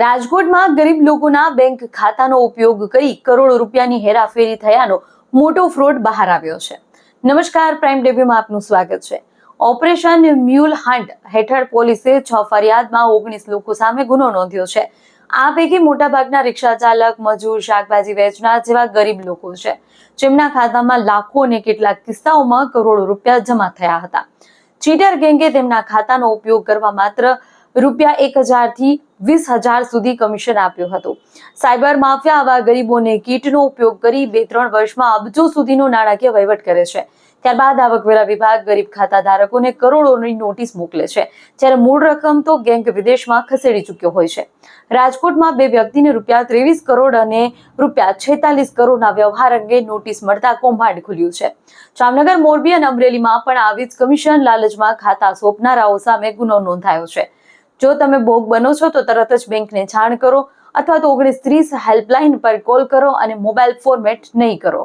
રાજકોટમાં ગરીબ લોકોના બેંક ખાતાનો ઉપયોગ કરી કરોડો રૂપિયાની હેરાફેરી થયાનો મોટો ફ્રોડ બહાર આવ્યો છે. નમસ્કાર, પ્રાઇમ ડેબ્યુમાં આપનું સ્વાગત છે. ઓપરેશન મ્યુલ હન્ટ હેઠળ પોલીસે છ ફરિયાદમાં ઓગણીસ લોકો સામે ગુનો નોંધ્યો છે. આ પૈકી મોટાભાગના રિક્ષા ચાલક, મજૂર, શાકભાજી વેચનાર જેવા ગરીબ લોકો છે. જેમના ખાતામાં લાખો અને કેટલાક કિસ્સાઓમાં કરોડો રૂપિયા જમા થયા હતા. ચીટર ગેંગે તેમના ખાતાનો ઉપયોગ કરવા માત્ર રૂપિયા એક હજારથી વીસ હજાર સુધી કમિશન આપ્યું હતું. સાયબર માફિયા આવા ગરીબોને કીટનો ઉપયોગ કરી બે ત્રણ વર્ષમાં અબજો સુધીનો નાણાકીય વહીવટ કરે છે. ત્યારબાદ આવકવેરા વિભાગ ગરીબ ખાતા ધારકોને કરોડોની નોટિસ મોકલે છે. જ્યારે મૂળ રકમ તો ગેંગ વિદેશમાં ખસેડી ચૂક્યો હોય છે. રાજકોટમાં બે વ્યક્તિને રૂપિયા ત્રેવીસ કરોડ અને રૂપિયા છેતાલીસ કરોડના વ્યવહાર અંગે નોટિસ મળતા કૌભાંડ ખુલ્યું છે. જામનગર, મોરબી અને અમરેલીમાં પણ આવી જ કમિશન લાલચમાં ખાતા સોંપનારાઓ સામે ગુનો નોંધાયો છે. જો તમે ભોગ બનો છો તો તરત જ બેંકને જાણ કરો અથવા તો ઓગણીસ ત્રીસ હેલ્પલાઇન પર કોલ કરો અને મોબાઈલ ફોર્મેટ નહીં કરો.